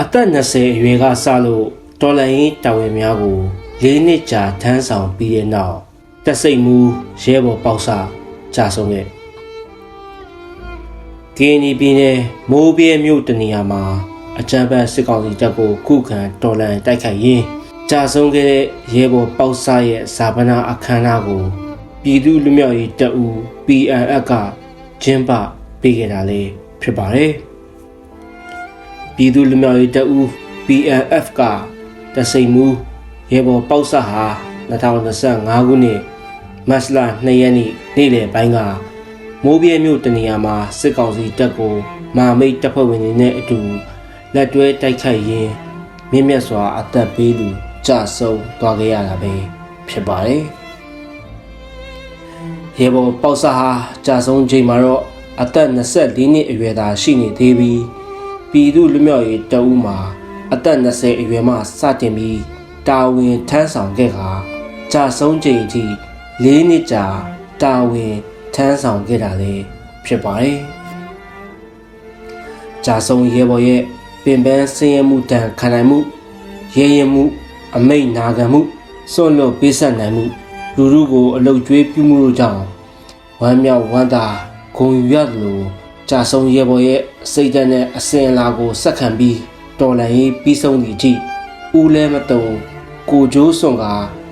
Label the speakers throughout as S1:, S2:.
S1: အသက်20အရွယ်ကစလို့တော်လန်ရေးတာဝန်များကို၄နှစ်ကြာထမ်းဆောင်ပြီးတဲ့နောက်တက်စိတ်မူရဲဘော်ပေါက်စကြာဆုံးခဲ့ကင်းဒီပြည်နယ်မိုးပြဲမြို့တနေရာမှာအကြမ်းဖက်စစ်ကောင်စီတပ်ကိုခုခံတော်လန်တိုက်ခိုက်ရင်းကြာဆုံးခဲ့တဲ့ရဲဘော်ပေါက်စရဲ့ဇာပနာအခမ်းအနားကိုပြည်သူ့လူမျိုးရေးတပ်ဦး PNF ကကျင်းပပေးခဲ့တာလေးဖြစ်ပါတယ်။ ပြည်သူ့လူမျိုးရေးတပ်ဦး PNF ကတစိမ့်မူရေပေါ်ပေါက်ဆဟာ2025ခုနှစ်မတ်လ2ရက်နေ့နေ့လယ်ပိုင်းကမိုးပြဲမြို့တနေရာမှာစစ်ကောင်စီတပ်ကိုမာမိတ်တပ်ဖွဲ့ဝင်တွေနဲ့အတူလက်တွဲတိုက်ခိုက်ရင်းမြင့်မြတ်စွာအသက်ပေးသူကြဆုံးသွားခဲ့ရတာပဲဖြစ်ပါတယ်။ရေပေါ်ပေါက်ဆဟာကြဆုံးချိန်မှာတော့အသက်24နှစ်အရွယ်သာရှိနေသေးပြီး ပြည်သူလူမျိုးရေးတအူးမှာအသက်20အရွယ်မှစတင်ပြီးတာဝန်ထမ်းဆောင်ခဲ့ခါကြာဆုံးချိန်အထိ၄နှစ်ကြာတာဝန်ထမ်းဆောင်ခဲ့တာလည်းဖြစ်ပါတယ်။ကြာဆုံးရဲဘော်ရဲ့ပင်ပန်းဆင်းရဲမှုတန်ခံနိုင်မှုရဲရင်မှုအမိတ်နာခံမှုစွန့်လွတ်ပေးဆက်နိုင်မှုလူလူကိုအလုတ်ကျွေးပြုမှုတို့ကြောင့်ဝမ်းမြောက်ဝမ်းသာဂုဏ်ယူရတယ်လို့ ကြာဆုံးရဲဘော်ရဲ့စိတ်ဓာတ်နဲ့အစဉ်အလာကိုစက္ကန့်ပြီးတော်လန်ရေးပြီးဆုံးသည့်အထိဦးလဲမတုံကိုကျိုးစွန်က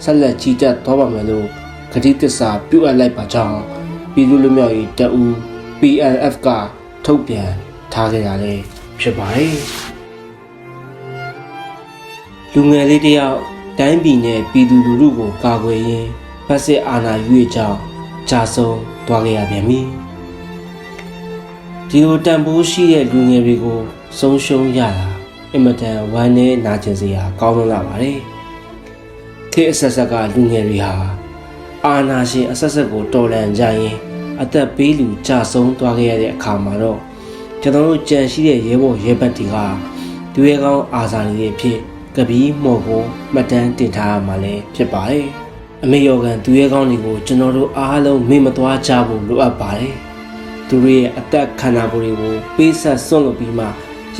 S1: ဆက်လက်ကြီးတက်သွားပါမယ်လို့ဂတိတစ္စာပြုအပ်လိုက်ပါကြောင်းပြည်သူ့လူမျိုးရေးတအူ PNF ကထုတ်ပြန်ထားခဲ့တာလည်းဖြစ်ပါတယ်လူငယ်လေးတယောက်တိုင်းပြည်နဲ့ပြည်သူလူထုကိုကာကွယ်ရင်းဖက်စစ်အာဏာယူရကြောင်းကြာဆုံးသွားခဲ့ရပြန်ပြီ ဒီလိုတန်ဖိုးရှိတဲ့လူငယ်တွေကိုဆုံးရှုံးရတာအင်မတန်ဝမ်းနည်းနာကျင်စရာကောင်းလွန်းလာပါတယ်။ခေတ်အဆက်ဆက်ကလူငယ်တွေဟာအာနာရှင်အဆက်ဆက်ကိုတော်လန်ကြရင်အသက်ပေးလူကြဆုံးသွားခဲ့ရတဲ့အခါမှာတော့ကျွန်တော်တို့ကြံရှိတဲ့ရဲဘော်ရဲဘက်တွေကဒွေကောင်းအာဇာနည်တွေဖြစ်ကပီးမော်ကိုမှတ်တမ်းတင်ထားရမှာလည်းဖြစ်ပါတယ်။အမေယောကန်ဒွေကောင်းတွေကိုကျွန်တော်တို့အားလုံးမေ့မသွားကြဖို့လိုအပ်ပါတယ်။ သူတို့ရဲ့အသက်ခန္ဓာကိုယ်တွေကိုပေးဆက်စွန့်လွတ်ပြီးမှ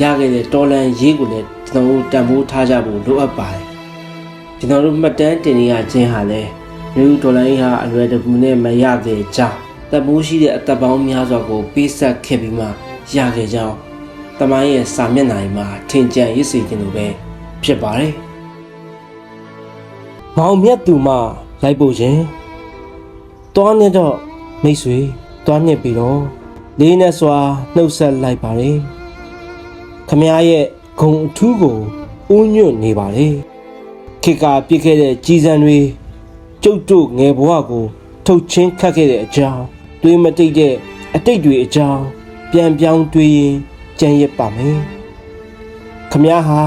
S1: ရခဲ့တဲ့တော်လန်ရေးကိုလည်းကျွန်တော်တို့တန်ဖိုးထားကြဖို့လိုအပ်ပါတယ်ကျွန်တော်တို့မှတ်တမ်းတင်နေရခြင်းဟာလည်းမျိုးတော်လန်ရေးဟာအလွယ်တကူနဲ့မရခဲ့ကြောင်းတန်ဖိုးရှိတဲ့အသက်ပေါင်းများစွာကိုပေးဆက်ခဲ့ပြီးမှရခဲ့ကြောင်းတမိုင်းရဲ့စာမျက်နှာတွေမှာထင်ကြံရစ်စေခြင်းလိုပဲဖြစ်ပါတယ်။မောင်မြတ်သူမှလိုက်ဖို့ခြင်းတွားနေတော့မိတ်ဆွေတွားနှစ်ပြီးတော့ လေးနဲ့စွာနှုတ်ဆက်လိုက်ပါလေခမည်းရဲ့ဂုံအထူးကိုဦးညွတ်နေပါလေခေတ်ကပြစ်ခဲ့တဲ့ကြီးစံတွေကျုပ်တို့ငယ်ဘဝကိုထုတ်ချင်းခတ်ခဲ့တဲ့အကြောင်းတွေးမတိတ်တဲ့အတိတ်တွေအကြောင်းပြန်ပြောင်းတွေးရင်ကြံရစ်ပါမယ်ခမည်းဟာ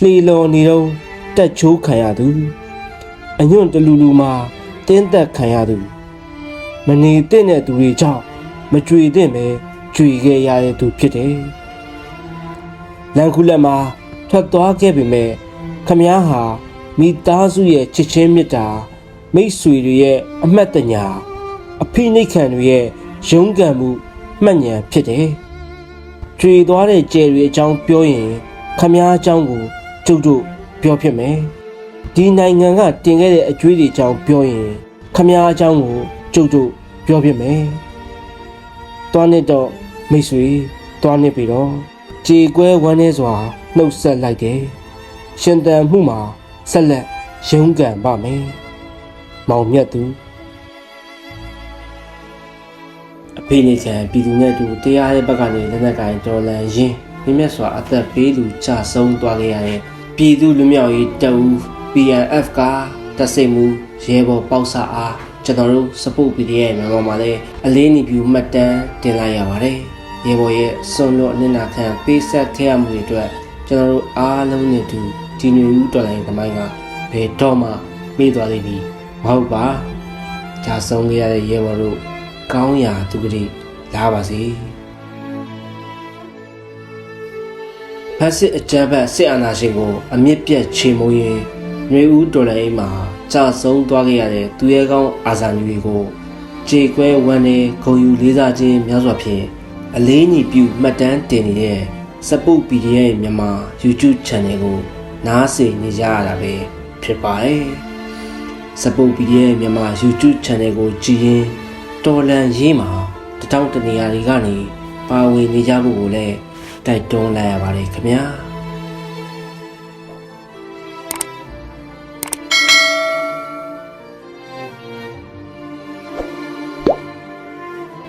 S1: လှီလော်နေတော့တက်ချိုးခံရသူအညွန့်တလူလူမှာတင်းသက်ခံရသူမနေသင့်တဲ့သူတွေကြောင့် မကြွေသင့်ပဲကြွေခဲ့ရတဲ့သူဖြစ်တယ်။လန်ခုလက်မှာထွက်သွားခဲ့ပေမဲ့ခမည်းဟာမိသားစုရဲ့ချစ်ချင်းမေတ္တာမိတ်ဆွေတွေရဲ့အမှတ်တညာအဖိနှိတ်ခံတွေရဲ့ရုန်းကန်မှုမှတ်ဉာဏ်ဖြစ်တယ်။ကြွေသွားတဲ့ကြယ်တွေအကြောင်းပြောရင်ခမည်းအကြောင်းကိုကျုပ်တို့ပြောဖြစ်မယ်။ဒီနိုင်ငံကတင်ခဲ့တဲ့အကျွေးတွေအကြောင်းပြောရင်ခမည်းအကြောင်းကိုကျုပ်တို့ပြောပြမယ်။ တွားနှစ်တော့မိတ်ဆွေတွားနှစ်ပြီတော့ကြေကွဲဝမ်းနေစွာနှုတ်ဆက်လိုက်တယ်။ရှင်တန်မှုမှာဆက်လက်ရုန်းကန်ပါမယ်။မောင်မြတ်သူအဖေနေခံပြည်သူနဲ့အတူတရားရဲ့ဘက်ကနေလက်နက်ကင်တော်လန်ရင်းမြင့်မြတ်စွာအသက်ပေးသူကြဆုံးသွားခဲ့ရတဲ့ပြည်သူလူမျိုးရေးတအူ PNF ကတဆိတ်မှုရဲဘော်ပေါက်ဆာအား ကျွန်တော်တို့ support PDF မြန်မာမှာလည်းအလေးနေပြူမှတ်တမ်းတင်လိုက်ရပါတယ်။ရေဘော်ရဲ့စွန့်လွတ်အနစ်နာခံပေးဆက်ခဲ့ရမှုတွေအတွက်ကျွန်တော်တို့အားလုံးနဲ့တူဒီညူဦးတော်လိုင်းသမိုင်းကဘယ်တော့မှမေ့သွားလိမ့်မည်မဟုတ်ပါ။ကြာဆုံးခဲ့ရတဲ့ရေဘော်တို့ကောင်းရာသူကတိလာပါစေ။ဖက်စစ်အကြမ်းဖက်စစ်အာဏာရှင်ကိုအမြင့်ပြတ်ချေမှုရင်မျိုးဦးတော်လိုင်းမှာ ကြာဆုံးသွားခဲ့ရတဲ့သူရဲကောင်းအာဇာနည်တွေကိုကြေကွဲဝမ်းနေဂုံယူလေးစားခြင်းများစွာဖြင့်အလေးညီပြုမှတ်တမ်းတင်နေတဲ့ Support PDF မြန်မာ YouTube Channel ကိုနားဆင်နေကြရတာပဲဖြစ်ပါတယ်။ Support PDF မြန်မာ YouTube Channel ကိုကြည်ရင်တော်လန်ရေးမှာတထောင်တနေရာတွေကနေပါဝင်နေကြဖို့ကိုလည်းတိုက်တွန်းလိုက်ရပါတယ်ခင်ဗျာ။